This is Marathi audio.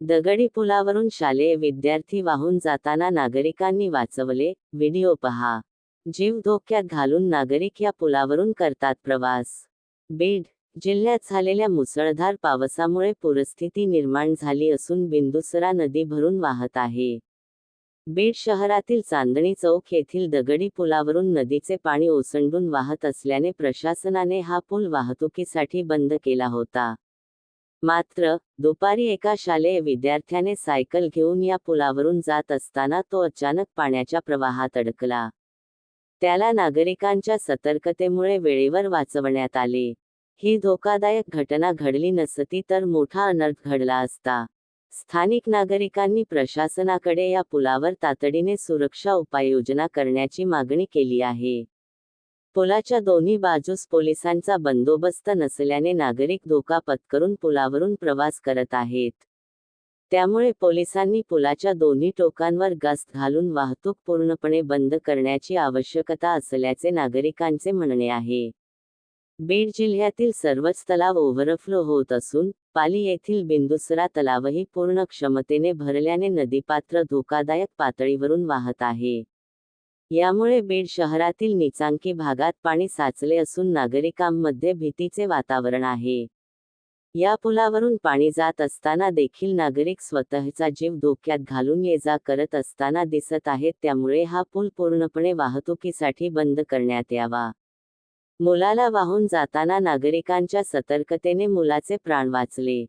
दगडी पुलावरून शालेय विद्यार्थी वाहून जाताना नागरिकांनी वाचवले व्हिडिओ पहा. जीव धोक्यात घालून नागरिक या पुलावरून करतात प्रवास. बीड जिल्ह्यात झालेल्या मुसळधार पावसामुळे पूरस्थिती निर्माण झाली असून बिंदुसरा नदी भरून वाहत आहे. बीड शहरातील चांदणी चौक येथील दगडी पुलावरून नदीचे पाणी ओसंडून वाहत असल्याने प्रशासनाने हा पूल वाहतुकीसाठी बंद केला होता. मात्र दुपारी एका शालेय विद्यार्थ्याने सायकल घेऊन या पुलावरून जात असताना तो अचानक पाण्याच्या प्रवाहात अडकला. त्याला नागरिकांच्या सतर्कतेमुळे वेळेवर वाचवण्यात आले. ही धोकादायक घटना घडली नसती तर मोठा अनर्थ घडला असता. स्थानिक नागरिकांनी प्रशासनाकडे या पुलावर तातडीने सुरक्षा उपाययोजना करण्याची मागणी केली आहे. पुलाच्या दोन्ही बाजूस पोलिसांचा बंदोबस्त नसल्याने नागरिक धोका पत्करून पुलावरून प्रवास करत आहेत. त्यामुळे पोलिसांनी पुलाच्या दोन्ही टोकांवर गस्त घालून वाहतूक पूर्णपणे बंद करण्याची आवश्यकता असल्याचे नागरिकांचे म्हणणे आहे. बीड जिल्ह्यातील सर्वच तलाव ओव्हरफ्लो होत असून पाली येथील बिंदुसरा तलावही पूर्ण क्षमतेने भरल्याने नदीपात्र धोकादायक पातळीवरून वाहत आहे. यामुळे बीड शहरातील निचांकी भागात पाणी साचले असून नागरिकांमध्ये भीतीचे वातावरण आहे. या पुलावरून पाणी जात असताना देखील नागरिक स्वतःचा जीव धोक्यात घालून ये जा करत असताना दिसत आहेत त्यामुळे हा पूल पूर्णपणे वाहतुकीसाठी बंद करण्यात यावा. मुलाला वाहून जाताना नागरिकांच्या सतर्कतेने मुलाचे प्राण वाचले.